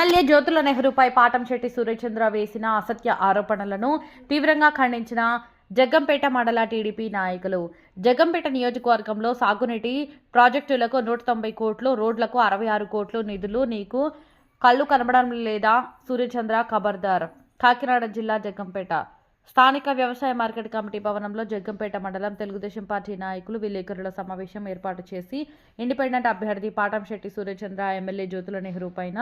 MLA Jyothula నెహ్రూపై పాటంశెట్టి సూర్యచంద్ర వేసిన అసత్య ఆరోపణలను తీవ్రంగా ఖండించిన జగ్గంపేట మండల టీడీపీ నాయకులు. జగ్గంపేట నియోజకవర్గంలో సాగునీటి ప్రాజెక్టులకు నూట తొంభై కోట్లు రోడ్లకు అరవై ఆరు కోట్లు నిధులు నీకు కళ్ళు కనబడడం లేదా? సూర్యచంద్ర ఖబర్దార్. కాకినాడ జిల్లా జగ్గంపేట. స్థానిక వ్యవసాయ మార్కెట్ కమిటీ భవనంలో జగ్గంపేట మండలం తెలుగుదేశం పార్టీ నాయకులు విలేకరుల సమావేశం ఏర్పాటు చేసి ఇండిపెండెంట్ అభ్యర్థి పాటంశెట్టి సూర్యచంద్ర ఎమ్మెల్యే జ్యోతుల నెహ్రూ పైన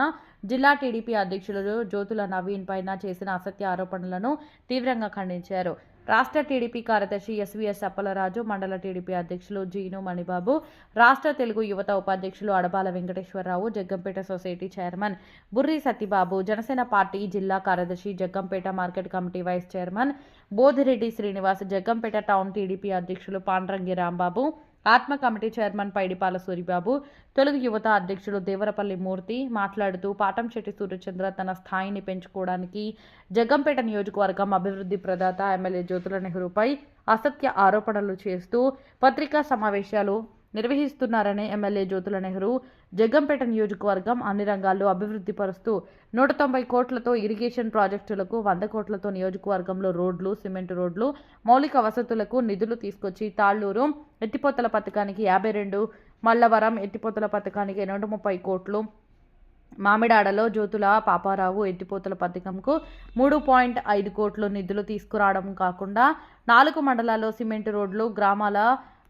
జిల్లా టీడీపీ అధ్యక్షులు జ్యోతుల నవీన్ పైన చేసిన అసత్య ఆరోపణలను తీవ్రంగా ఖండించారు. రాష్ట్ర టీడీపీ కార్యదర్శి ఎస్వీఎస్ అప్పలరాజు మండల టీడీపీ అధ్యక్షులు జీను మణిబాబు రాష్ట్ర తెలుగు యువత ఉపాధ్యక్షులు Adabala Venkateswara Rao Jaggampeta society chairman Burri Satyababu Janasena party జిల్లా కార్యదర్శి Jaggampeta market committee vice chairman Bodhireddy Srinivas Jaggampeta town TDP అధ్యక్షులు పాండ్రంగి రాంబాబు ఆత్మ కమిటీ చైర్మన్ పైడిపాల సూరిబాబు తెలుగు యువత అధ్యక్షుడు దేవరపల్లి మూర్తి మాట్లాడుతూ పాటంశెట్టి సూర్యచంద్ర తన స్థాయిని పెంచుకోవడానికి జగ్గంపేట నియోజకవర్గం అభివృద్ధి ప్రదాత ఎమ్మెల్యే జ్యోతుల నెహ్రూపై అసత్య ఆరోపణలు చేస్తూ పత్రికా సమావేశాలు నిర్వహిస్తున్నారని ఎమ్మెల్యే జ్యోతుల నెహ్రూ జగ్గంపేట నియోజకవర్గం అన్ని రంగాల్లో అభివృద్ధి పరుస్తూ నూట తొంభై కోట్లతో ఇరిగేషన్ ప్రాజెక్టులకు వంద కోట్లతో నియోజకవర్గంలో రోడ్లు సిమెంట్ రోడ్లు మౌలిక వసతులకు నిధులు తీసుకొచ్చి తాళ్ళూరు ఎత్తిపోతల పథకానికి యాభై రెండు మల్లవరం ఎత్తిపోతల పథకానికి నూట ముప్పై కోట్లు మామిడాడలో జ్యోతుల పాపారావు ఎత్తిపోతల పథకంకు మూడు పాయింట్ ఐదు కోట్లు నిధులు తీసుకురావడం కాకుండా నాలుగు మండలాల్లో సిమెంట్ రోడ్లు గ్రామాల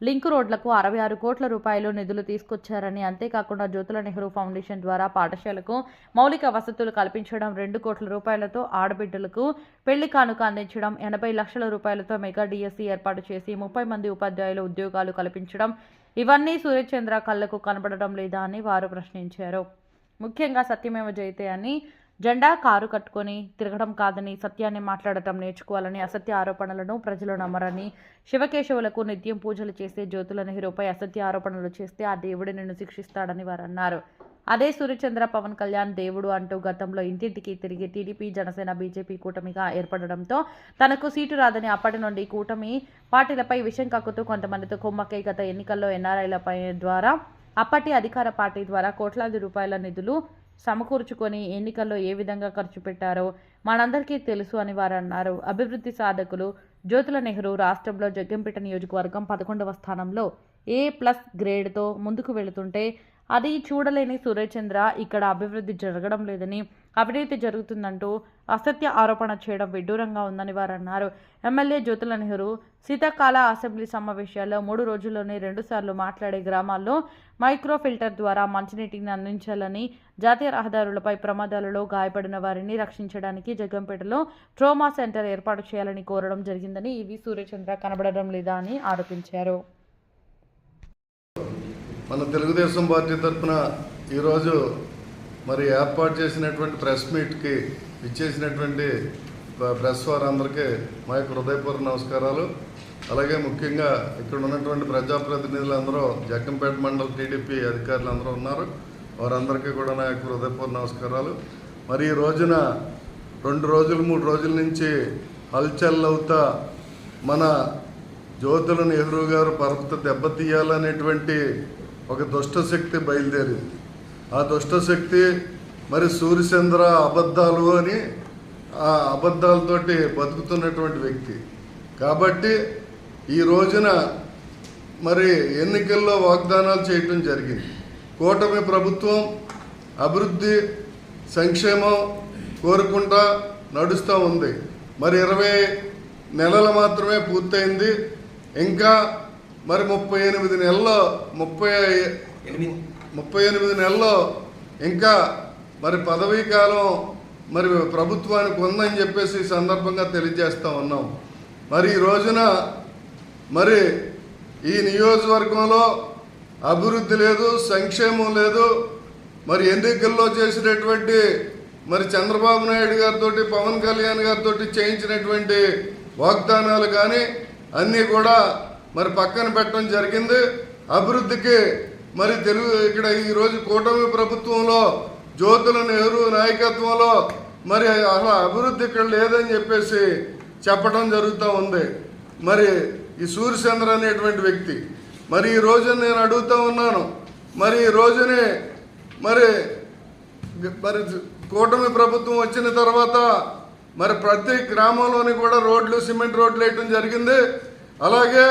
లింక్ రోడ్లకు అరవై ఆరు కోట్ల రూపాయలు నిధులు తీసుకొచ్చారని అంతేకాకుండా జ్యోతుల నెహ్రూ ఫౌండేషన్ ద్వారా పాఠశాలకు మౌలిక వసతులు కల్పించడం రెండు కోట్ల రూపాయలతో ఆడబిడ్డలకు పెళ్ళి కానుక అందించడం ఎనభై లక్షల రూపాయలతో మెగా డిఎస్సి ఏర్పాటు చేసి ముప్పై మంది ఉపాధ్యాయులు ఉద్యోగాలు కల్పించడం. ఇవన్నీ సూర్యచంద్ర కళ్ళకు కనబడడం లేదా అని వారు ప్రశ్నించారు. ముఖ్యంగా సత్యమేవ జయతే అని జెండా కారు కట్టుకొని తిరగడం కాదని సత్యాన్ని మాట్లాడటం నేర్చుకోవాలని అసత్య ఆరోపణలను ప్రజలు నమ్మరని శివకేశవులకు నిత్యం పూజలు చేసే జ్యోతుల నెహ్రూపై అసత్య ఆరోపణలు చేస్తే ఆ దేవుడు నిన్ను శిక్షిస్తాడని వారు అన్నారు అదే సూర్యచంద్ర పవన్ కళ్యాణ్ దేవుడు అంటూ గతంలో ఇంటింటికి తిరిగి టీడీపీ జనసేన బీజేపీ కూటమిగా ఏర్పడడంతో తనకు సీటు రాదని అప్పటి నుండి కూటమి పార్టీలపై విషం కక్కుతూ కొంతమందితో కుమ్మక్కై గత ఎన్నికల్లో ఎన్ఆర్ఐలపై ద్వారా అప్పటి అధికార పార్టీ ద్వారా కోట్లాది రూపాయల నిధులు సమకూర్చుకొని ఎన్నికల్లో ఏ విధంగా ఖర్చు పెట్టారో మనందరికీ తెలుసు అని వారు అన్నారు. అభివృద్ధి సాధకులు జ్యోతుల నెహ్రూ రాష్ట్రంలో జగ్గంపేట నియోజకవర్గం పదకొండవ స్థానంలో ఏ ప్లస్ గ్రేడ్తో ముందుకు వెళుతుంటే అది చూడలేని సూర్యచంద్ర ఇక్కడ అభివృద్ధి జరగడం లేదని అవినీతి జరుగుతుందంటూ అసత్య ఆరోపణ చేయడం విడ్డూరంగా ఉందని వారు అన్నారు. ఎమ్మెల్యే జ్యోతుల నెహ్రూ శీతాకాల అసెంబ్లీ సమావేశాల్లో మూడు రోజుల్లోనే రెండుసార్లు మాట్లాడే గ్రామాల్లో మైక్రో ఫిల్టర్ ద్వారా మంచినీటిని అందించాలని జాతీయ రహదారులపై ప్రమాదాలలో గాయపడిన వారిని రక్షించడానికి జగ్గంపేటలో ట్రోమా సెంటర్ ఏర్పాటు చేయాలని కోరడం జరిగిందని ఇవి సూర్యచంద్ర కనబడడం లేదా అని ఆరోపించారు. మన తెలుగుదేశం పార్టీ తరఫున ఈరోజు మరి ఏర్పాటు చేసినటువంటి ప్రెస్ మీట్కి ఇచ్చేసినటువంటి ప్రెస్ వారందరికీ మా యొక్క హృదయపూర్వ నమస్కారాలు. అలాగే ముఖ్యంగా ఇక్కడ ఉన్నటువంటి ప్రజాప్రతినిధులందరూ జగ్గంపేట మండల టీడీపీ అధికారులు అందరూ ఉన్నారు. వారందరికీ కూడా నా యొక్క హృదయపూర్వ నమస్కారాలు. మరి ఈ రోజున రెండు రోజులు మూడు రోజుల నుంచి హల్చల్ అవుతా మన జ్యోతుల నెహ్రూ గారు పరపత దెబ్బతీయాలనేటువంటి ఒక దుష్టశక్తి బయలుదేరింది. ఆ దుష్టశక్తి మరి సూర్యచంద్ర అబద్ధాలు అని ఆ అబద్ధాలతోటి బతుకుతున్నటువంటి వ్యక్తి. కాబట్టి ఈ రోజున మరి ఎన్నికల్లో వాగ్దానాలు చేయటం జరిగింది. కూటమి ప్రభుత్వం అభివృద్ధి సంక్షేమం కోరుకుంటా నడుస్తూ ఉంది. మరి ఇరవై నెలలు మాత్రమే పూర్తయింది. ఇంకా మరి ముప్పై ఎనిమిది నెలల్లో ముప్పై ముప్పై ఎనిమిది నెలల్లో ఇంకా మరి పదవీ కాలం మరి ప్రభుత్వానికి ఉందని చెప్పేసి ఈ సందర్భంగా తెలియజేస్తా ఉన్నాం. మరి ఈ రోజున మరి ఈ నియోజకవర్గంలో అభివృద్ధి లేదు సంక్షేమం లేదు. మరి ఎన్నికల్లో చేసినటువంటి మరి చంద్రబాబు నాయుడు గారితో పవన్ కళ్యాణ్ గారితో చేయించినటువంటి వాగ్దానాలు కానీ అన్నీ కూడా మరి పక్కన పెట్టడం జరిగింది. అభివృద్ధికి మరి తెలుగు ఇక్కడ ఈరోజు కూటమి ప్రభుత్వంలో జ్యోతుల నెహ్రూ నాయకత్వంలో మరి అసలు అభివృద్ధి ఇక్కడ లేదని చెప్పేసి చెప్పడం జరుగుతూ ఉంది. మరి ఈ సూర్యచంద్ర అనేటువంటి వ్యక్తి మరి ఈ రోజు నేను అడుగుతూ ఉన్నాను మరి ఈ రోజునే మరి మరి కూటమి ప్రభుత్వం వచ్చిన తర్వాత మరి ప్రతి గ్రామంలోని కూడా రోడ్లు సిమెంట్ రోడ్లు వేయటం జరిగింది. అలాగే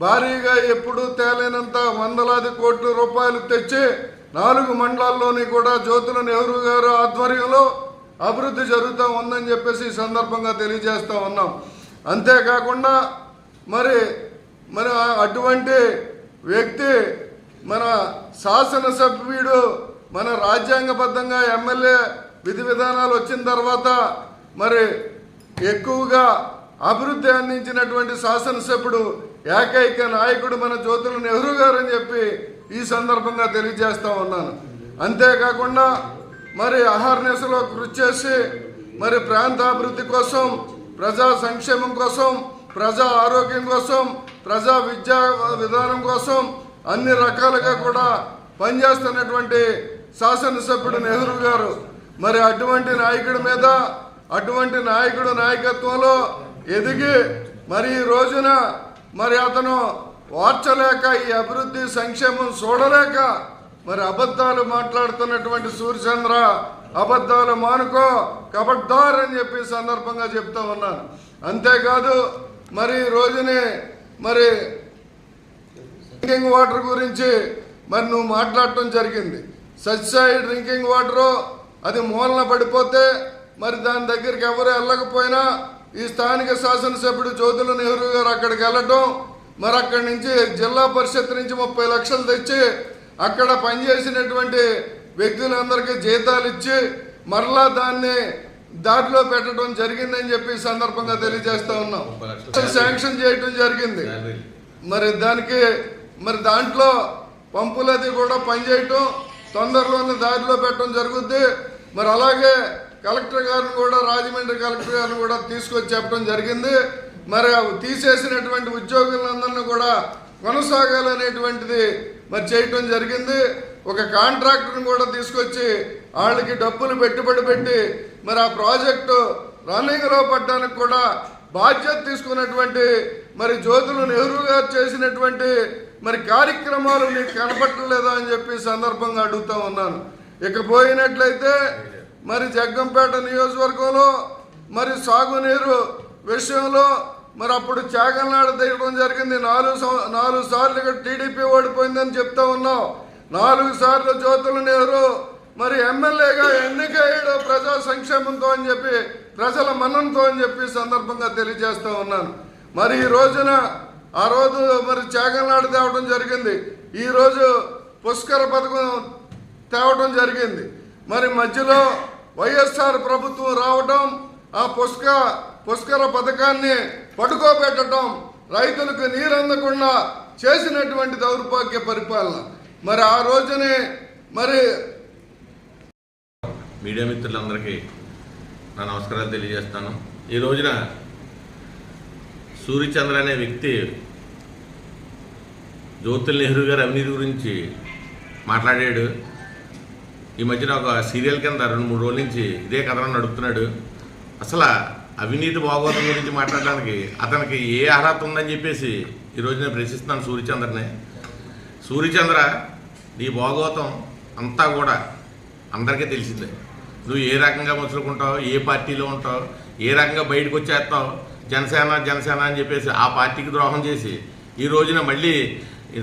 భారీగా ఎప్పుడు తేలేనంత వందలాది కోట్ల రూపాయలు తెచ్చి నాలుగు మండలాల్లోని కూడా జ్యోతుల నెహ్రూ గారు ఆధ్వర్యంలో అభివృద్ధి జరుగుతూ ఉందని చెప్పేసి ఈ సందర్భంగా తెలియజేస్తూ ఉన్నాం. అంతేకాకుండా మరి మరి అటువంటి వ్యక్తి మన శాసనసభ్యుడు మన రాజ్యాంగబద్ధంగా ఎమ్మెల్యే విధి విధానాలు వచ్చిన తర్వాత మరి ఎక్కువగా అభివృద్ధి అందించినటువంటి శాసనసభ్యుడు ఏకైక నాయకుడు మన జ్యోతుల నెహ్రూ గారు అని చెప్పి ఈ సందర్భంగా తెలియజేస్తా ఉన్నాను. అంతేకాకుండా మరి అహర్నిశలో కృషి చేసి మరి ప్రాంతాభివృద్ధి కోసం ప్రజా సంక్షేమం కోసం ప్రజా ఆరోగ్యం కోసం ప్రజా విద్యా విధానం కోసం అన్ని రకాలుగా కూడా పనిచేస్తున్నటువంటి శాసనసభ్యుడు నెహ్రూ గారు మరి అటువంటి నాయకుడి మీద అటువంటి నాయకుడు నాయకత్వంలో ఎదిగి మరి ఈ రోజున మరి అతను వార్చలేక ఈ అభివృద్ధి సంక్షేమం చూడలేక మరి అబద్ధాలు మాట్లాడుతున్నటువంటి సూర్యచంద్ర అబద్ధాలు మానుకో కబడ్దార్ అని చెప్పి సందర్భంగా చెప్తా ఉన్నాను. అంతేకాదు మరి రోజుని మరి డ్రింకింగ్ వాటర్ గురించి మరి నువ్వు మాట్లాడటం జరిగింది. సత్సాయి డ్రింకింగ్ వాటరు అది మూలన పడిపోతే మరి దాని దగ్గరికి ఎవరు వెళ్ళకపోయినా ఈ స్థానిక శాసనసభ్యుడు జ్యోతుల నెహ్రూ గారు అక్కడికి వెళ్ళటం మరి అక్కడి నుంచి జిల్లా పరిషత్ నుంచి ముప్పై లక్షలు తెచ్చి అక్కడ పనిచేసినటువంటి వ్యక్తులందరికీ జీతాలు ఇచ్చి మరలా దాన్ని దారిలో పెట్టడం జరిగిందని చెప్పి ఈ సందర్భంగా తెలియజేస్తా ఉన్నాం. శాంక్షన్ చేయటం జరిగింది. మరి దానికి మరి దాంట్లో పంపులది కూడా పనిచేయటం తొందరలోనే దారిలో పెట్టడం జరుగుద్ది. మరి అలాగే కలెక్టర్ గారిని కూడా రాజమండ్రి కలెక్టర్ గారిని కూడా తీసుకొచ్చి చెప్పడం జరిగింది. మరి తీసేసినటువంటి ఉద్యోగులందరినీ కూడా కొనసాగాలనేటువంటిది మరి చేయటం జరిగింది. ఒక కాంట్రాక్టర్ని కూడా తీసుకొచ్చి వాళ్ళకి డబ్బులు పెట్టుబడి పెట్టి మరి ఆ ప్రాజెక్టు రన్నింగ్లో పడ్డానికి కూడా బాధ్యత తీసుకున్నటువంటి మరి జ్యోతులు నెహ్రూ గారు చేసినటువంటి మరి కార్యక్రమాలు నీకు కనపట్టలేదా అని చెప్పి సందర్భంగా అడుగుతా ఉన్నాను. ఇక పోయినట్లయితే మరి జగ్గంపేట నియోజకవర్గంలో మరి సాగునీరు విషయంలో మరి అప్పుడు చాగల్నాడు దిగడం జరిగింది. నాలుగు నాలుగు సార్లు టీడీపీ ఓడిపోయిందని చెప్తా ఉన్నాం. నాలుగు సార్లు జ్యోతుల నెహ్రూ మరి ఎమ్మెల్యేగా ఎన్నికయ్యాడు ప్రజా సంక్షేమంతో అని చెప్పి ప్రజల మన్నంతో అని చెప్పి సందర్భంగా తెలియజేస్తూ ఉన్నాను. మరి ఈ రోజున ఆ రోజు మరి చాగల్నాడు తేవడం జరిగింది. ఈరోజు పుష్కర పథకం తేవడం జరిగింది. మరి మధ్యలో వైఎస్ఆర్ ప్రభుత్వం రావడం ఆ పుష్క పుష్కర పథకాన్ని పడుకోబెట్టడం రైతులకు నీరు అందకుండా చేసినటువంటి దౌర్భాగ్య పరిపాలన. మరి ఆ రోజునే మరి మీడియా మిత్రులందరికీ నా నమస్కారాలు తెలియజేస్తాను. ఈ రోజున సూర్యచంద్ర అనే వ్యక్తి జ్యోతుల్ నెహ్రూ గారి అవినీతి గురించి మాట్లాడాడు. ఈ మధ్యన ఒక సీరియల్ కింద రెండు మూడు రోజుల నుంచి ఇదే కథనం నడుపుతున్నాడు. అసలు అవినీతి భాగవతం గురించి మాట్లాడడానికి అతనికి ఏ అర్హత ఉందని చెప్పేసి ఈరోజు నేను ప్రశ్నిస్తున్నాను సూర్యచంద్రని. సూర్యచంద్ర నీ భాగవతం అంతా కూడా అందరికీ తెలిసిందే. నువ్వు ఏ రకంగా మసులుకుంటావు ఏ పార్టీలో ఉంటావు ఏ రకంగా బయటకు వచ్చేస్తావు జనసేన జనసేన అని చెప్పేసి ఆ పార్టీకి ద్రోహం చేసి ఈ రోజున మళ్ళీ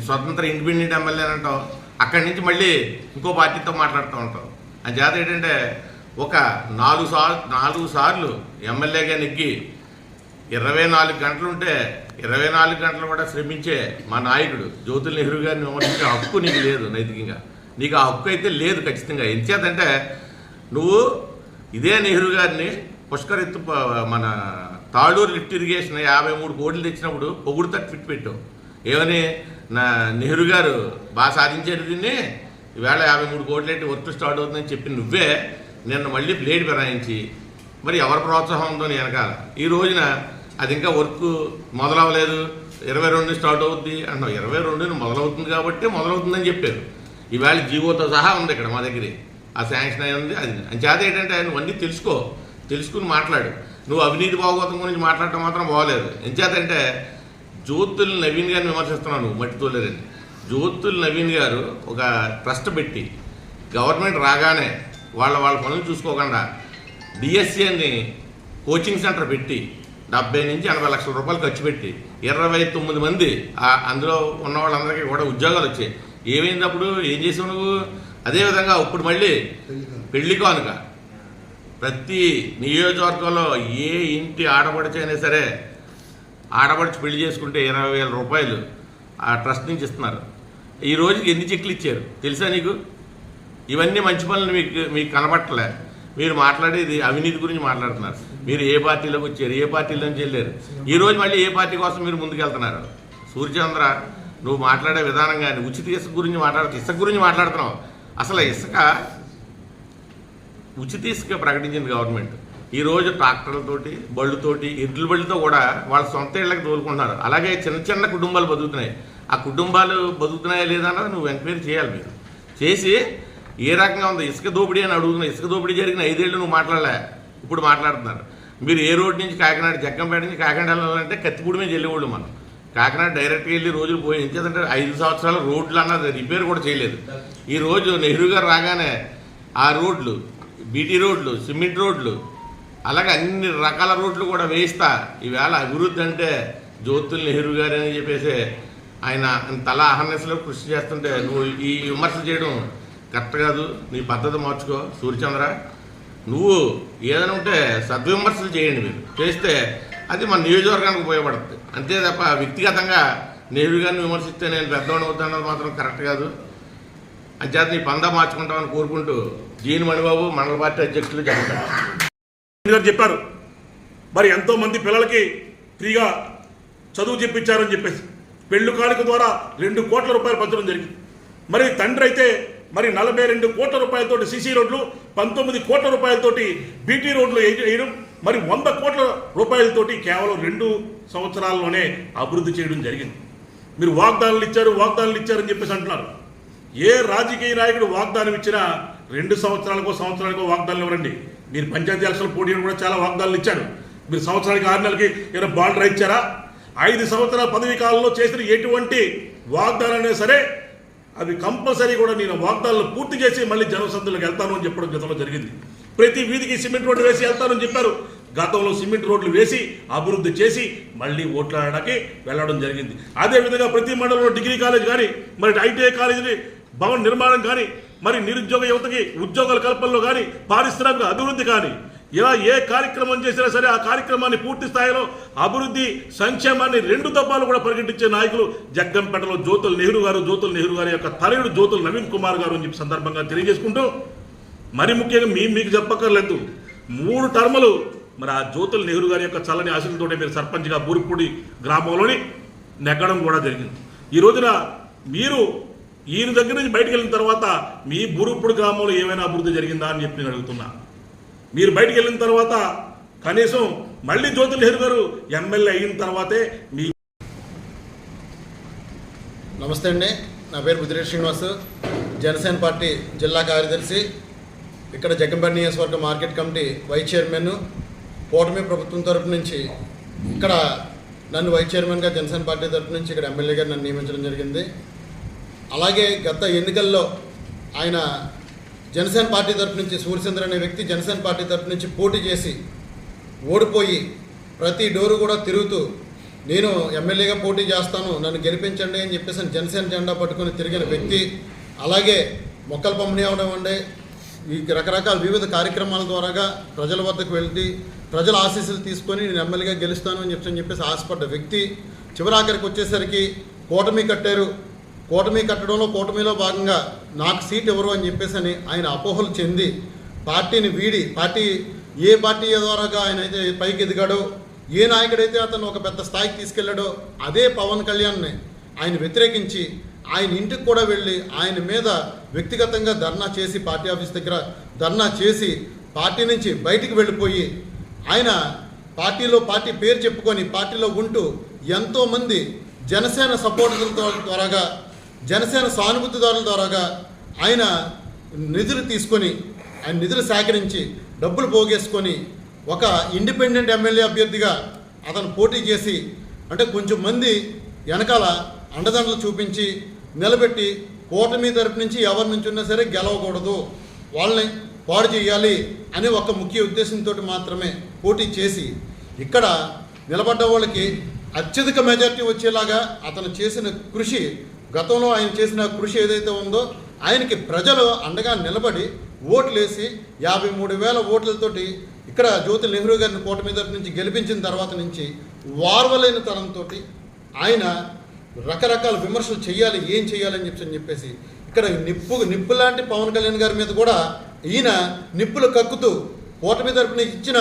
స్వతంత్ర ఇండిపెండెంట్ ఎమ్మెల్యే అంటావు. అక్కడి నుంచి మళ్ళీ ఇంకో పార్టీతో మాట్లాడుతూ ఉంటాం. ఆ చేత ఏంటంటే ఒక నాలుగు సార్లు నాలుగు సార్లు ఎమ్మెల్యేగా నెగ్గి ఇరవై నాలుగు గంటలు ఉంటే ఇరవై నాలుగు గంటలు కూడా శ్రమించే మా నాయకుడు జ్యోతుల నెహ్రూ గారిని విమర్శించే హక్కు నీకు లేదు నైతికంగా. నీకు ఆ హక్కు అయితే లేదు ఖచ్చితంగా. ఎంచేతంటే నువ్వు ఇదే నెహ్రూ గారిని పుష్కర్ ఎత్తు మన తాళూరు లిఫ్ట్ ఇరిగేషన్ యాభై మూడు కోట్లు తెచ్చినప్పుడు పొగుడుతా ట్విట్ పెట్టావు. ఏమని? నా నెహ్రూ గారు బాగా సాధించారు దీన్ని. ఈవేళ యాభై మూడు కోట్లు వర్క్ స్టార్ట్ అవుతుందని చెప్పి నువ్వే నిన్న మళ్ళీ బ్లేడ్ ఫిరాయించి మరి ఎవరి ప్రోత్సాహం ఉందో వెనకాల. ఈ రోజున అది ఇంకా వర్క్ మొదలవ్వలేదు. ఇరవై రెండు స్టార్ట్ అవుద్ది అంటున్నావు. ఇరవై రెండు మొదలవుతుంది కాబట్టి మొదలవుతుందని చెప్పారు. ఈవేళ జీవోతో సహా ఉంది ఇక్కడ మా దగ్గర. ఆ శాంక్షన్ అయి ఉంది. అది చేత ఏంటంటే ఆయన అన్నీ తెలుసుకో. తెలుసుకుని మాట్లాడు. నువ్వు అవినీతి బాగోతం గురించి మాట్లాడటం మాత్రం బాగోలేదు. ఎంచేతంటే జ్యోతుల్ నవీన్ గారిని విమర్శిస్తున్నాను మట్టి తోలేరని జ్యోతుల్ నవీన్ గారు ఒక ట్రస్ట్ పెట్టి గవర్నమెంట్ రాగానే వాళ్ళ వాళ్ళ పనులు చూసుకోకుండా డిఎస్సి అని కోచింగ్ సెంటర్ పెట్టి డెబ్బై నుంచి ఎనభై లక్షల రూపాయలు ఖర్చు పెట్టి ఇరవై తొమ్మిది మంది అందులో ఉన్న వాళ్ళందరికీ కూడా ఉద్యోగాలు వచ్చాయి. ఏమైంది అప్పుడు? ఏం చేసావు నువ్వు? అదేవిధంగా ఇప్పుడు మళ్ళీ పెళ్ళి కానుక. ప్రతి నియోజకవర్గంలో ఏ ఇంటి ఆడపడిచైనా సరే ఆడపడిచి పెళ్ళి చేసుకుంటే ఇరవై వేల రూపాయలు ఆ ట్రస్ట్ నుంచి ఇస్తున్నారు. ఈ రోజుకి ఎన్ని చెక్లు ఇచ్చారు? తెలుసా నీకు? ఇవన్నీ మంచి పనులు మీకు మీకు కనబట్టలే. మీరు మాట్లాడేది అవినీతి గురించి మాట్లాడుతున్నారు. మీరు ఏ పార్టీలోకి వచ్చారు? ఏ పార్టీలో నుంచి వెళ్ళారు ఈ రోజు మళ్ళీ ఏ పార్టీ కోసం మీరు ముందుకెళ్తున్నారు? సూర్యచంద్ర నువ్వు మాట్లాడే విధానం కానీ ఉచిత ఇసుక గురించి మాట్లాడుతు ఇసుక గురించి మాట్లాడుతున్నావు. అసలు ఇసుక ఉచిత ఇసుక ప్రకటించింది గవర్నమెంట్. ఈ రోజు ట్రాక్టర్లతోటి బళ్ళుతోటి ఎడ్ల బళ్ళుతో కూడా వాళ్ళ సొంత ఇళ్ళకి తోలుకుంటున్నారు. అలాగే చిన్న చిన్న కుటుంబాలు బతుకుతున్నాయి. ఆ కుటుంబాలు బతుకుతున్నాయా లేదా అన్నది నువ్వు ఎంక్వైరీ చేయాలి మీరు. చేసి ఏ రకంగా ఉంది? ఇసుక దోపిడీ అని అడుగుతున్నా. ఇసుక దోపిడీ జరిగిన ఐదేళ్ళు నువ్వు మాట్లాడలే. ఇప్పుడు మాట్లాడుతున్నారు. మీరు ఏ రోడ్ నుంచి కాకినాడ జగ్గంపేట నుంచి కాకినాడ వెళ్ళాలంటే కత్తిపూడి మీద వెళ్ళేవాళ్ళు మనం. కాకినాడ డైరెక్ట్గా వెళ్ళి రోజులు పోయి ఎంచేదంటే ఐదు సంవత్సరాల రోడ్లు అన్నది రిపేర్ కూడా చేయలేదు. ఈ రోజు నెహ్రూ గారు రాగానే ఆ రోడ్లు బీటీ రోడ్లు సిమెంట్ రోడ్లు అలాగే అన్ని రకాల రోడ్లు కూడా వేయిస్తా. ఈవేళ అభివృద్ధి అంటే జ్యోతుల్ నెహ్రూ గారు అని చెప్పేసి ఆయన తల అహర్నెస్లో కృషి చేస్తుంటే నువ్వు ఈ విమర్శలు చేయడం కరెక్ట్ కాదు. నీ పద్ధతి మార్చుకో. సూర్యచంద్ర నువ్వు ఏదైనా ఉంటే సద్విమర్శలు చేయండి మీరు. చేస్తే అది మన నియోజకవర్గానికి ఉపయోగపడుతుంది. అంతే తప్ప వ్యక్తిగతంగా నెహ్రూ గారిని విమర్శిస్తే నేను పెద్దవాడిని అవుతానది మాత్రం కరెక్ట్ కాదు. అంచేత నీ పందా మార్చుకుంటామని కోరుకుంటూ జీని మణిబాబు మండల పార్టీ అధ్యక్షులు జగన్ గారు చెప్పారు. మరి ఎంతో మంది పిల్లలకి ఫ్రీగా చదువు చెప్పించారని చెప్పేసి. పెళ్ళి కానుక ద్వారా రెండు కోట్ల రూపాయలు పంచడం జరిగింది. మరి తండ్రి అయితే మరి నలభై రెండు కోట్ల రూపాయలతోటి సీసీ రోడ్లు పంతొమ్మిది కోట్ల రూపాయలతోటి బీటీ రోడ్లు వేయడం మరి వంద కోట్ల రూపాయలతోటి కేవలం రెండు సంవత్సరాల్లోనే అభివృద్ధి చేయడం జరిగింది. మీరు వాగ్దానాలు ఇచ్చారు వాగ్దానాలు ఇచ్చారని చెప్పేసి అంటున్నారు. ఏ రాజకీయ నాయకుడు వాగ్దానం ఇచ్చినా రెండు సంవత్సరాలకో సంవత్సరాలకో వాగ్దానాలు ఇవ్వరండి. మీరు పంచాయతీ ఎలక్షన్ పోటీ కూడా చాలా వాగ్దానాలు ఇచ్చారు. మీరు సంవత్సరానికి ఆరు నెలలకి ఏదైనా బాండ్ ఇచ్చారా ఐదు సంవత్సరాల పదవీ కాలంలో చేసిన ఎటువంటి వాగ్దానాలైనా సరే అవి కంపల్సరీ కూడా నేను వాగ్దానాలు పూర్తి చేసి మళ్ళీ జనసందులకు వెళ్తాను అని చెప్పడం గతంలో జరిగింది. ప్రతి వీధికి సిమెంట్ రోడ్డు వేసి వెళ్తానని చెప్పారు. గతంలో సిమెంట్ రోడ్లు వేసి అభివృద్ధి చేసి మళ్ళీ ఓట్లాడడానికి వెళ్ళడం జరిగింది. అదేవిధంగా ప్రతి మండలంలో డిగ్రీ కాలేజ్ కానీ మరి ఐటీఐ కాలేజీని భవన నిర్మాణం కానీ మరి నిరుద్యోగ యువతకి ఉద్యోగాల కల్పనలో కానీ పారిశ్రామిక అభివృద్ధి కానీ ఇలా ఏ కార్యక్రమం చేసినా సరే ఆ కార్యక్రమాన్ని పూర్తి స్థాయిలో అభివృద్ధి సంక్షేమాన్ని రెండు దఫాలు కూడా పరిగెట్టించే నాయకులు జగ్గంపేటలో జ్యోతుల నెహ్రూ గారు జ్యోతుల నెహ్రూ గారి యొక్క తరయుడు జ్యోతుల నవీన్ కుమార్ గారు అని చెప్పి సందర్భంగా తెలియజేసుకుంటూ మరి ముఖ్యంగా మీ మీకు చెప్పక్కర్లేదు. మూడు టర్ములు మరి ఆ జ్యోతుల నెహ్రూ గారి యొక్క చల్లని ఆశలతోటే మీరు సర్పంచ్గా బూరిపూడి గ్రామంలోని నెగ్గడం కూడా జరిగింది. ఈ రోజున మీరు ఈయన దగ్గర నుంచి బయటకు వెళ్ళిన తర్వాత మీ బురుపుడు గ్రామంలో ఏమైనా అభివృద్ధి జరిగిందా అని చెప్పి నేను అడుగుతున్నా. మీరు బయటికి వెళ్ళిన తర్వాత కనీసం మళ్ళీ జ్యోతి నెహ్రూ గారు ఎమ్మెల్యే అయిన తర్వాతే మీ నమస్తే అండి. నా పేరు బుద్ధిరేష్ శ్రీనివాస్. జనసేన పార్టీ జిల్లా కార్యదర్శి. ఇక్కడ జగ్గంపేట నియోజకవర్గ మార్కెట్ కమిటీ వైస్ చైర్మన్ కూటమి ప్రభుత్వం తరపు నుంచి ఇక్కడ నన్ను వైస్ చైర్మన్గా జనసేన పార్టీ తరపు నుంచి ఇక్కడ ఎమ్మెల్యేగా నన్ను నియమించడం జరిగింది. అలాగే గత ఎన్నికల్లో ఆయన జనసేన పార్టీ తరపు నుంచి సూర్యచంద్ర అనే వ్యక్తి జనసేన పార్టీ తరపు నుంచి పోటీ చేసి ఓడిపోయి ప్రతి డోరు కూడా తిరుగుతూ నేను ఎమ్మెల్యేగా పోటీ చేస్తాను నన్ను గెలిపించండి అని చెప్పేసి జనసేన జెండా పట్టుకొని తిరిగిన వ్యక్తి అలాగే మొక్కల పంపిణీ అవడం అండి. ఈ రకరకాల వివిధ కార్యక్రమాల ద్వారాగా ప్రజల వద్దకు వెళ్ళి ప్రజల ఆశీస్సులు తీసుకొని నేను ఎమ్మెల్యేగా గెలుస్తాను అని చెప్పి చెప్పేసి ఆశపడ్డ వ్యక్తి చివరాఖరికి వచ్చేసరికి కూటమి కట్టారు. కూటమి కట్టడంలో కూటమిలో భాగంగా నాకు సీట్ ఎవరు అని చెప్పేసి అని ఆయన అపోహలు చెంది పార్టీని వీడి పార్టీ ఏ పార్టీ ద్వారాగా ఆయన అయితే పైకి ఎదిగాడో ఏ నాయకుడైతే అతను ఒక పెద్ద స్థాయికి తీసుకెళ్ళాడో అదే పవన్ కళ్యాణ్ని ఆయన వ్యతిరేకించి ఆయన ఇంటికి కూడా వెళ్ళి ఆయన మీద వ్యక్తిగతంగా ధర్నా చేసి పార్టీ ఆఫీస్ దగ్గర ధర్నా చేసి పార్టీ నుంచి బయటికి వెళ్ళిపోయి ఆయన పార్టీలో పార్టీ పేరు చెప్పుకొని పార్టీలో ఉంటూ ఎంతోమంది జనసేన సపోర్టర్లతో త్వరగా జనసేన సానుభూతిదారుల ద్వారాగా ఆయన నిధులు తీసుకొని ఆయన నిధులు సేకరించి డబ్బులు పోగేసుకొని ఒక ఇండిపెండెంట్ ఎమ్మెల్యే అభ్యర్థిగా అతను పోటీ చేసి అంటే కొంచెం మంది వెనకాల అండదండలు చూపించి నిలబెట్టి కూటమి తరపు నుంచి ఎవరి నుంచి ఉన్నా సరే గెలవకూడదు. వాళ్ళని పాడు చేయాలి అనే ఒక ముఖ్య ఉద్దేశంతో మాత్రమే పోటీ చేసి ఇక్కడ నిలబడ్డ వాళ్ళకి అత్యధిక మెజార్టీ వచ్చేలాగా అతను చేసిన కృషి గతంలో ఆయన చేసిన కృషి ఏదైతే ఉందో ఆయనకి ప్రజలు అండగా నిలబడి ఓట్లేసి యాభై మూడు వేల ఓట్లతోటి ఇక్కడ జ్యోతి నెహ్రూ గారిని కోట మీద నుంచి గెలిపించిన తర్వాత నుంచి వార్వలేని తరంతో ఆయన రకరకాల విమర్శలు చేయాలి ఏం చేయాలని చెప్పి అని చెప్పేసి ఇక్కడ నిప్పు నిప్పు లాంటి పవన్ కళ్యాణ్ గారి మీద కూడా ఈయన నిప్పులు కక్కుతూ కూటమి తరపున ఇచ్చిన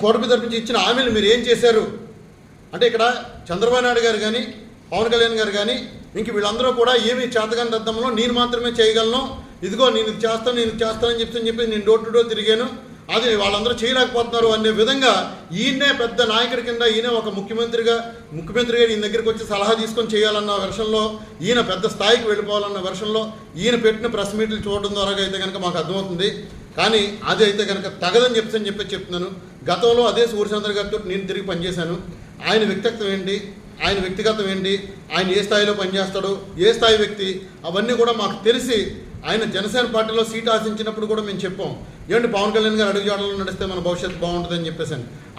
కూటమి తరపు నుంచి ఇచ్చిన హామీలు మీరు ఏం చేశారు? అంటే ఇక్కడ చంద్రబాబు నాయుడు గారు కానీ పవన్ కళ్యాణ్ గారు కానీ ఇంక వీళ్ళందరూ కూడా ఏమీ చేతగాని దద్దంలో నేను మాత్రమే చేయగలను. ఇదిగో నేను ఇది చేస్తాను నేను చేస్తానని చెప్పి చెప్పి నేను డోర్ టు డోర్ తిరిగాను. అది వాళ్ళందరూ చేయలేకపోతున్నారు అనే విధంగా ఈయనే పెద్ద నాయకుడి కింద ఈయన ఒక ముఖ్యమంత్రిగా ముఖ్యమంత్రిగా ఈయన దగ్గరికి వచ్చి సలహా తీసుకొని చేయాలన్న వెర్షన్లో ఈయన పెద్ద స్థాయికి వెళ్ళిపోవాలన్న వెర్షన్లో ఈయన పెట్టిన ప్రెస్ మీట్లు చూడడం ద్వారా అయితే కనుక మాకు అర్థమవుతుంది. కానీ అది అయితే కనుక తగదని చెప్పి చెప్పి చెప్తున్నాను. గతంలో అదే సూర్యచంద్ర గారితో నేను తిరిగి పనిచేశాను. ఆయన వ్యక్తిత్వం ఏంటి? ఆయన వ్యక్తిగతం ఏంటి? ఆయన ఏ స్థాయిలో పనిచేస్తాడు? ఏ స్థాయి వ్యక్తి? అవన్నీ కూడా మాకు తెలిసి ఆయన జనసేన పార్టీలో సీట్ ఆశించినప్పుడు కూడా మేము చెప్పాం. ఏమంటే పవన్ కళ్యాణ్ గారు అడుగుజాడలో నడిస్తే మన భవిష్యత్తు బాగుంటుందని చెప్పేసి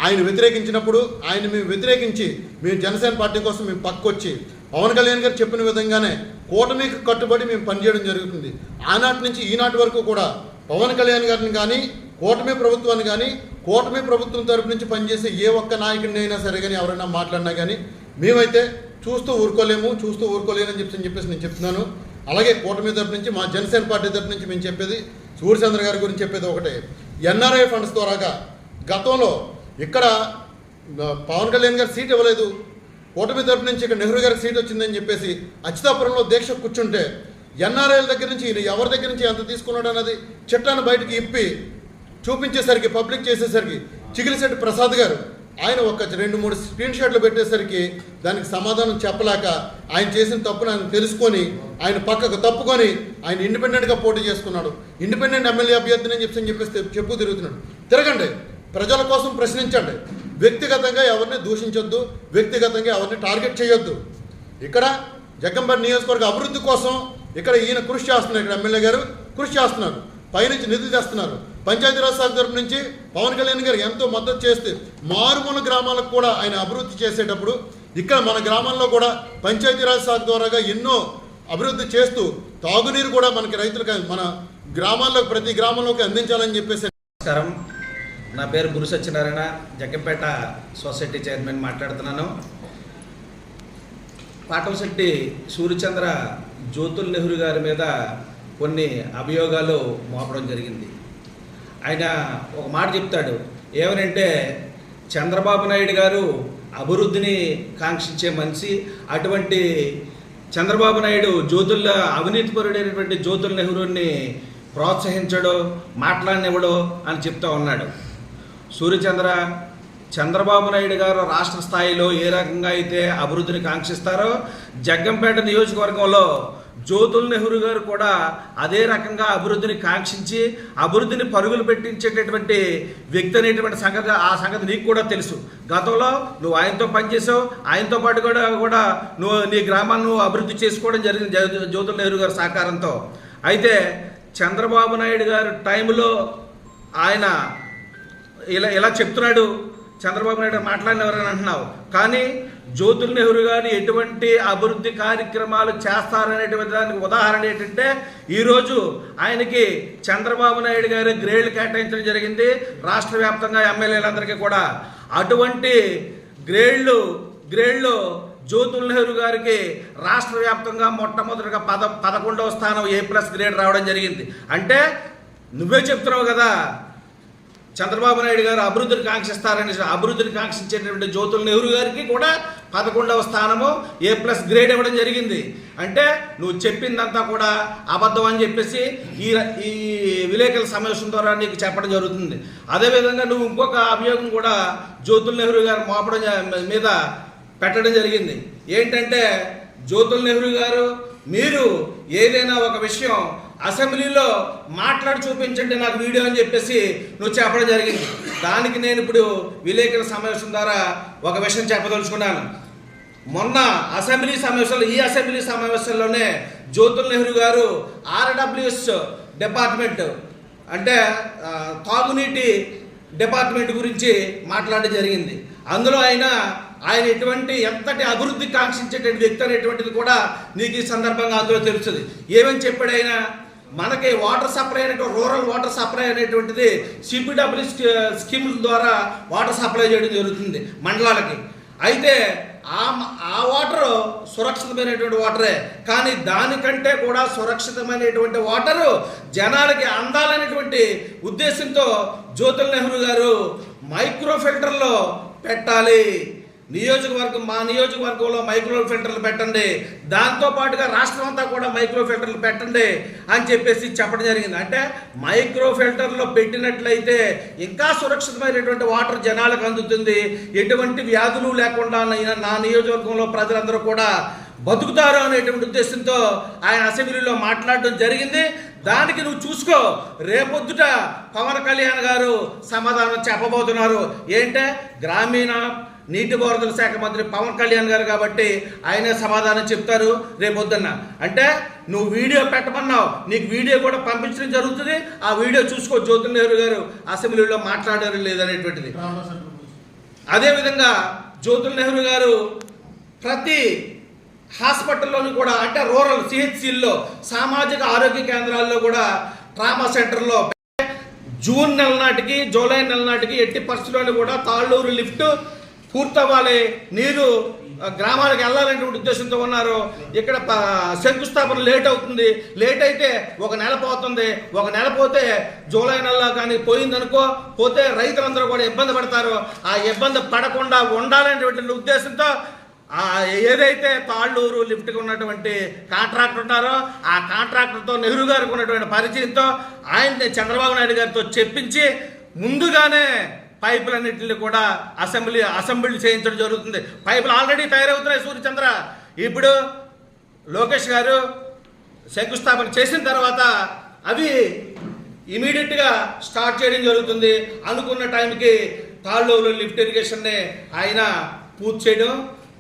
ఆయన వ్యతిరేకించినప్పుడు ఆయన మేము వ్యతిరేకించి మేము జనసేన పార్టీ కోసం మేము పక్కొచ్చి పవన్ కళ్యాణ్ గారు చెప్పిన విధంగానే కూటమికి కట్టుబడి మేము పనిచేయడం జరుగుతుంది. ఆనాటి నుంచి ఈనాటి వరకు కూడా పవన్ కళ్యాణ్ గారిని కానీ కూటమి ప్రభుత్వాన్ని కానీ కూటమి ప్రభుత్వం తరపు నుంచి పనిచేసే ఏ ఒక్క నాయకుడిని అయినా సరే కానీ ఎవరైనా మాట్లాడినా కానీ మేమైతే చూస్తూ ఊరుకోలేము చూస్తూ ఊరుకోలేమని చెప్పి చెప్పేసి నేను చెప్తున్నాను. అలాగే కూటమి తరపు నుంచి మా జనసేన పార్టీ తరపు నుంచి మేము చెప్పేది సూర్యచంద్ర గారి గురించి చెప్పేది ఒకటే. ఎన్ఆర్ఐ ఫండ్స్ ద్వారాగా గతంలో ఇక్కడ పవన్ కళ్యాణ్ గారు సీట్ ఇవ్వలేదు. కూటమి తరపు నుంచి ఇక్కడ నెహ్రూ గారికి సీట్ వచ్చిందని చెప్పేసి అచ్యుతాపురంలో దీక్ష కూర్చుంటే ఎన్ఆర్ఐల దగ్గర నుంచి ఈయన ఎవరి దగ్గర నుంచి ఎంత తీసుకున్నాడు అన్నది చట్టాన్ని బయటకు ఇప్పి చూపించేసరికి పబ్లిక్ చేసేసరికి చిగిలిశెట్టి ప్రసాద్ గారు ఆయన ఒక రెండు మూడు స్క్రీన్ షాట్లు పెట్టేసరికి దానికి సమాధానం చెప్పలేక ఆయన చేసిన తప్పును ఆయన తెలుసుకొని ఆయన పక్కకు తప్పుకొని ఆయన ఇండిపెండెంట్గా పోటీ చేసుకున్నాడు. ఇండిపెండెంట్ ఎమ్మెల్యే అభ్యర్థిని అని చెప్పి చెప్పేసి చెప్పు తిరుగుతున్నాడు. తిరగండి. ప్రజల కోసం ప్రశ్నించండి. వ్యక్తిగతంగా ఎవరిని దూషించొద్దు. వ్యక్తిగతంగా ఎవరిని టార్గెట్ చేయొద్దు. ఇక్కడ జగ్గంపేట నియోజకవర్గ అభివృద్ధి కోసం ఇక్కడ ఈయన కృషి చేస్తున్నారు. ఇక్కడ ఎమ్మెల్యే గారు కృషి చేస్తున్నారు. పైనుంచి నిధులు తెస్తున్నారు. పంచాయతీరాజ్ శాఖ తరపు నుంచి పవన్ కళ్యాణ్ గారు ఎంతో మద్దతు చేస్తే మారుమూల గ్రామాలకు కూడా ఆయన అభివృద్ధి చేసేటప్పుడు ఇక్కడ మన గ్రామాల్లో కూడా పంచాయతీరాజ్ శాఖ ద్వారాగా ఎన్నో అభివృద్ధి చేస్తూ తాగునీరు కూడా మనకి రైతులకు మన గ్రామాల్లో ప్రతి గ్రామంలోకి అందించాలని చెప్పేసి నమస్కారం. నా పేరు గురు సత్యనారాయణ జగ్గంపేట సొసైటీ చైర్మన్ మాట్లాడుతున్నాను. పాటంశెట్టి సూర్యచంద్ర జ్యోతుల్ నెహ్రూ గారి మీద కొన్ని అభియోగాలు మోపడం జరిగింది. ఆయన ఒక మాట చెప్తాడు. ఏమనంటే చంద్రబాబు నాయుడు గారు అభివృద్ధిని కాంక్షించే మనిషి అటువంటి చంద్రబాబు నాయుడు జ్యోతుల్లో అవినీతిపరుడైనటువంటి జ్యోతుల నెహ్రూని ప్రోత్సహించడు మాట్లాడినివ్వడు అని చెప్తా ఉన్నాడు. సూర్యచంద్ర చంద్రబాబు నాయుడు గారు రాష్ట్ర స్థాయిలో ఏ రకంగా అయితే అభివృద్ధిని కాంక్షిస్తారో జగ్గంపేట నియోజకవర్గంలో జ్యోతుల్ నెహ్రూ గారు కూడా అదే రకంగా అభివృద్ధిని కాంక్షించి అభివృద్ధిని పరుగులు పెట్టించేటటువంటి వ్యక్తి అనేటువంటి సంగతి ఆ సంగతి నీకు కూడా తెలుసు. గతంలో నువ్వు ఆయనతో పనిచేసావు ఆయనతో పాటు కూడా కూడా నువ్వు నీ గ్రామాన్ని అభివృద్ధి చేసుకోవడం జరిగింది జ్యోతుల్ నెహ్రూ గారి సహకారంతో. అయితే చంద్రబాబు నాయుడు గారు టైంలో ఆయన ఇలా ఇలా చెప్తున్నాడు చంద్రబాబు నాయుడు మాట్లాడినవరని అంటున్నావు. కానీ జ్యోతుల్ నెహ్రూ గారు ఎటువంటి అభివృద్ధి కార్యక్రమాలు చేస్తారనేటువంటి దానికి ఉదాహరణ ఏంటంటే ఈరోజు ఆయనకి చంద్రబాబు నాయుడు గారు గ్రేడ్లు కేటాయించడం జరిగింది. రాష్ట్ర వ్యాప్తంగా ఎమ్మెల్యేలందరికీ కూడా. అటువంటి గ్రేడ్లు గ్రేడ్లు జ్యోతుల్ నెహ్రూ గారికి రాష్ట్ర వ్యాప్తంగా మొట్టమొదటిగా పద పదకొండవ స్థానం ఏ ప్లస్ గ్రేడ్ రావడం జరిగింది. అంటే నువ్వే చెప్తున్నావు కదా చంద్రబాబు నాయుడు గారు అభివృద్ధిని కాంక్షిస్తారని అభివృద్ధిని కాంక్షించేటటువంటి జ్యోతుల నెహ్రూ గారికి కూడా పదకొండవ స్థానము ఏ ప్లస్ గ్రేడ్ ఇవ్వడం జరిగింది. అంటే నువ్వు చెప్పిందంతా కూడా అబద్ధం అని చెప్పేసి ఈ ఈ విలేకరుల సమావేశం ద్వారా నీకు చెప్పడం జరుగుతుంది. అదేవిధంగా నువ్వు ఇంకొక అభియోగం కూడా జ్యోతుల్ నెహ్రూ గారు మోపడం మీద పెట్టడం జరిగింది. ఏంటంటే జ్యోతుల్ నెహ్రూ గారు మీరు ఏదైనా ఒక విషయం అసెంబ్లీలో మాట్లాడి చూపించండి నాకు వీడియో అని చెప్పేసి నువ్వు చెప్పడం జరిగింది. దానికి నేను ఇప్పుడు విలేకరుల సమావేశం ద్వారా ఒక విషయం చెప్పదలుచుకున్నాను. మొన్న అసెంబ్లీ సమావేశంలో ఈ అసెంబ్లీ సమావేశంలోనే జ్యోతుల్ నెహ్రూ గారు ఆర్డబ్ల్యూఎస్ డిపార్ట్మెంట్ అంటే తాగునీటి డిపార్ట్మెంట్ గురించి మాట్లాడడం జరిగింది. అందులో ఆయన ఆయన ఎటువంటి ఎంతటి అభివృద్ధి కాంక్షించేటువంటి వ్యక్తి అనేటువంటిది కూడా నీకు ఈ సందర్భంగా అందులో తెలుస్తుంది. ఏమని చెప్పాడు ఆయన? మనకి వాటర్ సప్లై అనేటువంటి రూరల్ వాటర్ సప్లై అనేటువంటిది సిపిడబ్ల్యూ స్కీమ్ ద్వారా వాటర్ సప్లై చేయడం జరుగుతుంది మండలాలకి. అయితే ఆ మ- ఆ వాటర్ సురక్షితమైనటువంటి వాటరే. కానీ దానికంటే కూడా సురక్షితమైనటువంటి వాటరు జనాలకి అందాలనేటువంటి ఉద్దేశంతో జ్యోతుల్ నెహ్రూ గారు మైక్రో ఫిల్టర్లో పెట్టాలి. నియోజకవర్గం మా నియోజకవర్గంలో మైక్రో ఫిల్టర్లు పెట్టండి. దాంతో పాటుగా రాష్ట్రం అంతా కూడా మైక్రో ఫిల్టర్లు పెట్టండి అని చెప్పేసి చెప్పడం జరిగింది. అంటే మైక్రో ఫిల్టర్లో పెట్టినట్లయితే ఇంకా సురక్షితమైనటువంటి వాటర్ జనాలకు అందుతుంది. ఎటువంటి వ్యాధులు లేకుండా నా- నా నియోజకవర్గంలో ప్రజలందరూ కూడా బతుకుతారు అనేటువంటి ఉద్దేశంతో ఆయన అసెంబ్లీలో మాట్లాడడం జరిగింది. దానికి నువ్వు చూసుకో. రేపొద్దుట పవన్ కళ్యాణ్ గారు సమాధానం చెప్పబోతున్నారు. ఏంటే? గ్రామీణ నీటిపారుదల శాఖ మంత్రి పవన్ కళ్యాణ్ గారు కాబట్టి ఆయనే సమాధానం చెప్తారు రేపొద్దున్న. అంటే నువ్వు వీడియో పెట్టమన్నావు నీకు వీడియో కూడా పంపించడం జరుగుతుంది ఆ వీడియో చూసుకో జ్యోతి నెహ్రూ గారు అసెంబ్లీలో మాట్లాడారు లేదనేటువంటిది. అదేవిధంగా జ్యోతుల్ నెహ్రూ గారు ప్రతి హాస్పిటల్లోని కూడా అంటే రూరల్ సిహెచ్సిల్లో సామాజిక ఆరోగ్య కేంద్రాల్లో కూడా ట్రామా సెంటర్లో జూన్ నెల నాటికి జూలై నెల నాటికి ఎట్టి పరిస్థితుల్లోనూ కూడా తాళ్ళూరు లిఫ్ట్ పూర్తవ్వాలి. నీరు గ్రామాలకు వెళ్ళాలనేటువంటి ఉద్దేశంతో ఉన్నారు. ఇక్కడ శంకుస్థాపన లేట్ అవుతుంది. లేట్ అయితే ఒక నెల పోతుంది. ఒక నెల పోతే జూలై నెలలో కానీ పోయిందనుకో పోతే రైతులందరూ కూడా ఇబ్బంది పడతారు. ఆ ఇబ్బంది పడకుండా ఉండాలనేటువంటి ఉద్దేశంతో ఆ ఏదైతే తాళ్ళూరు లిఫ్ట్కి ఉన్నటువంటి కాంట్రాక్టర్ ఉన్నారో ఆ కాంట్రాక్టర్తో నెహ్రూ గారికి ఉన్నటువంటి పరిచయంతో ఆయన చంద్రబాబు నాయుడు గారితో చెప్పించి ముందుగానే పైపులన్నింటిని కూడా అసెంబ్లీ అసెంబ్లీ చేయించడం జరుగుతుంది. పైపులు ఆల్రెడీ తయారవుతున్నాయి సూర్యచంద్ర. ఇప్పుడు లోకేష్ గారు శంకుస్థాపన చేసిన తర్వాత అవి ఇమీడియట్గా స్టార్ట్ చేయడం జరుగుతుంది. అనుకున్న టైంకి తాళ్ళూరులో లిఫ్ట్ ఇరిగేషన్ని ఆయన పూర్తి చేయడం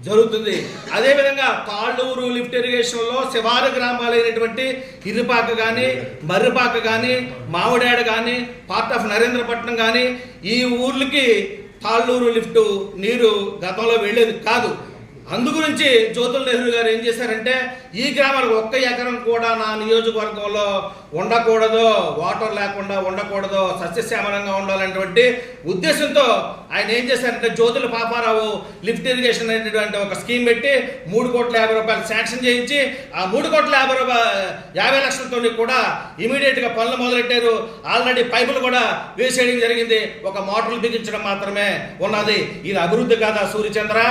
జరుగుతుంది. అదేవిధంగా తాళ్ళూరు లిఫ్ట్ ఇరిగేషన్లో శివారు గ్రామాలైనటువంటి ఇరుపాక కానీ మర్రిపాక కానీ మామిడాడ కానీ పార్ట్ ఆఫ్ నరేంద్రపట్నం కానీ ఈ ఊర్లకి తాళ్ళూరు లిఫ్ట్ నీరు గతంలో వెళ్ళేది కాదు. అందుగురించి జ్యోతుల నెహ్రూ గారు ఏం చేశారంటే ఈ గ్రామాలకు ఒక్క ఎకరం కూడా నా నియోజకవర్గంలో ఉండకూడదు వాటర్ లేకుండా ఉండకూడదు సస్యశ్యామలంగా ఉండాలనేటువంటి ఉద్దేశంతో ఆయన ఏం చేశారంటే జ్యోతుల పాపారావు లిఫ్ట్ ఇరిగేషన్ అనేటువంటి ఒక స్కీమ్ పెట్టి మూడు కోట్ల యాభై రూపాయలు శాంక్షన్ చేయించి ఆ మూడు కోట్ల యాభై రూపాయలు యాభై లక్షలతో కూడా ఇమీడియట్గా పనులు మొదలెట్టారు. ఆల్రెడీ పైపులు కూడా వేసేయడం జరిగింది. ఒక మోటార్లు బిగించడం మాత్రమే ఉన్నది. ఇది అభివృద్ధి కాదా సూర్యచంద్ర?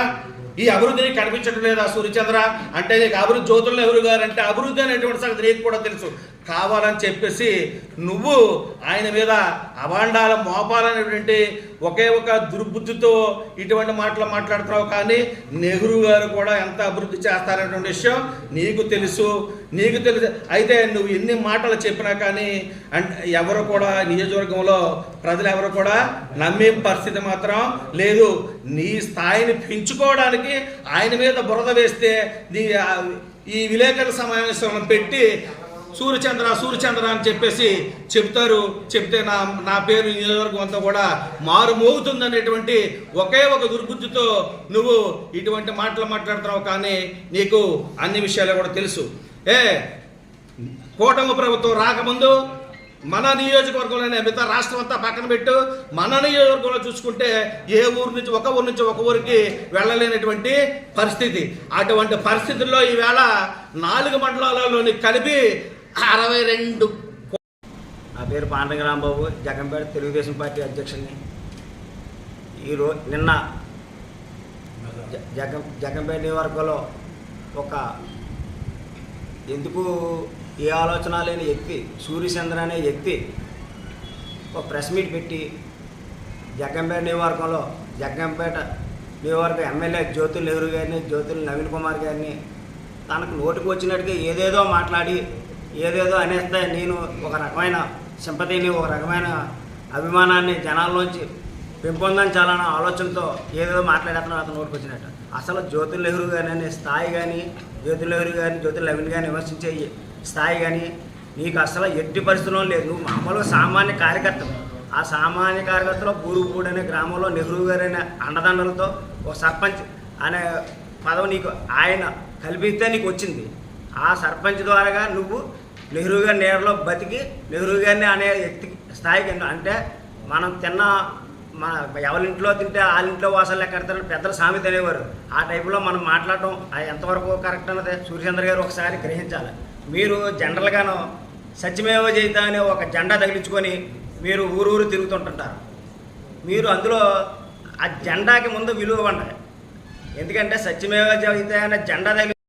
ఈ అభివృద్ధిని కనిపించడం లేదా సూర్యచంద్ర? అంటే అభివృద్ధి జ్యోతుల నెహ్రూ గారు అంటే అభివృద్ధి అనేటువంటి సంగతి నీకు కూడా తెలుసు. కావాలని చెప్పేసి నువ్వు ఆయన మీద అభాండాల మోపాలనేటువంటి ఒకే ఒక దుర్బుద్ధితో ఇటువంటి మాటలు మాట్లాడుతున్నావు. కానీ నెహ్రూ గారు కూడా ఎంత అభివృద్ధి చేస్తారనేటువంటి విషయం నీకు తెలుసు. నీకు తెలుసు. అయితే నువ్వు ఎన్ని మాటలు చెప్పినా కానీ అంటే ఎవరు కూడా నియోజకవర్గంలో ప్రజలు ఎవరు కూడా నమ్మే పరిస్థితి మాత్రం లేదు. నీ స్థాయిని పెంచుకోవడానికి ఆయన మీద బురద వేస్తే నీ ఈ విలేకరుల సమావేశం పెట్టి సూర్యచంద్ర సూర్యచంద్ర అని చెప్పేసి చెప్తారు చెప్తే నా నా పేరు నియోజకవర్గం అంతా కూడా మారుమోగుతుందనేటువంటి అనేటువంటి ఒకే ఒక దుర్బుద్ధితో నువ్వు ఇటువంటి మాటలు మాట్లాడుతున్నావు కానీ నీకు అన్ని విషయాలు కూడా తెలుసు. ఏ కూటమి ప్రభుత్వం రాకముందు మన నియోజకవర్గంలోనే మిగతా రాష్ట్రం అంతా పక్కన పెట్టు. మన నియోజకవర్గంలో చూసుకుంటే ఏ ఊరు నుంచి ఒక ఊరు నుంచి ఒక ఊరికి వెళ్ళలేనటువంటి పరిస్థితి. అటువంటి పరిస్థితుల్లో ఈవేళ నాలుగు మండలాలలోని కలిపి అరవై రెండు. నా పేరు పాండ్రంగ రాంబాబు జగంపేట తెలుగుదేశం పార్టీ అధ్యక్షుడిని. ఈరోజు నిన్న జగన్ జగం జగంపేట నియోజకవర్గంలో ఒక ఎందుకు ఏ ఆలోచన లేని వ్యక్తి సూర్యచంద్ర అనే వ్యక్తి ఒక ప్రెస్ మీట్ పెట్టి జగ్గంపేట నియోజకవర్గంలో జగ్గంపేట నియోజకవర్గ ఎమ్మెల్యే జ్యోతుల్ నెహ్రూ గారిని జ్యోతుల్ నవీన్ కుమార్ గారిని తనకు నోటుకు వచ్చినట్టుగా ఏదేదో మాట్లాడి ఏదేదో అనేస్తే నేను ఒక రకమైన సింపతిని ఒక రకమైన అభిమానాన్ని జనాల్లోంచి పెంపొందించాలన్న ఆలోచనతో ఏదేదో మాట్లాడేస్తాను అతను నోటికి వచ్చినట్టు. అసలు జ్యోతుల్ నెహ్రూ గారిని అనే స్థాయి కానీ జ్యోతుల్ నెహ్రూ గారిని జ్యోతుల్ లవిన్ గారిని విమర్శించే స్థాయి కానీ నీకు అసలు ఎట్టి పరిస్థితుల్లో లేదు. నువ్వు మామూలుగా సామాన్య కార్యకర్త. ఆ సామాన్య కార్యకర్తలో బూరుగుపూడి అనే గ్రామంలో నెహ్రూ గారనే అనే అండదండలతో ఒక సర్పంచ్ అనే పదవి నీకు ఆయన కల్పిస్తే నీకు వచ్చింది. ఆ సర్పంచ్ ద్వారాగా నువ్వు నెహ్రూ గారి నేరలో బతికి నెహ్రూ గారిని అనే వ్యక్తి స్థాయికి అంటే మనం తిన్న మన ఎవరింట్లో తింటే వాళ్ళ ఇంట్లో వాసాలు లెక్క పెద్దలు సామెత అనేవారు. ఆ టైపులో మనం మాట్లాడటం అది ఎంతవరకు కరెక్ట్ అన్నది సూర్యచంద్ర గారు ఒకసారి గ్రహించాలి. మీరు జనరల్గాను సత్యమేవ జయిత అనే ఒక జెండా తగిలించుకొని మీరు ఊరు ఊరు తిరుగుతుంటుంటారు. మీరు అందులో ఆ జెండాకి ముందు విలువ ఇవ్వండి ఎందుకంటే సత్యమేవ జయిత అనే జెండా తగిలి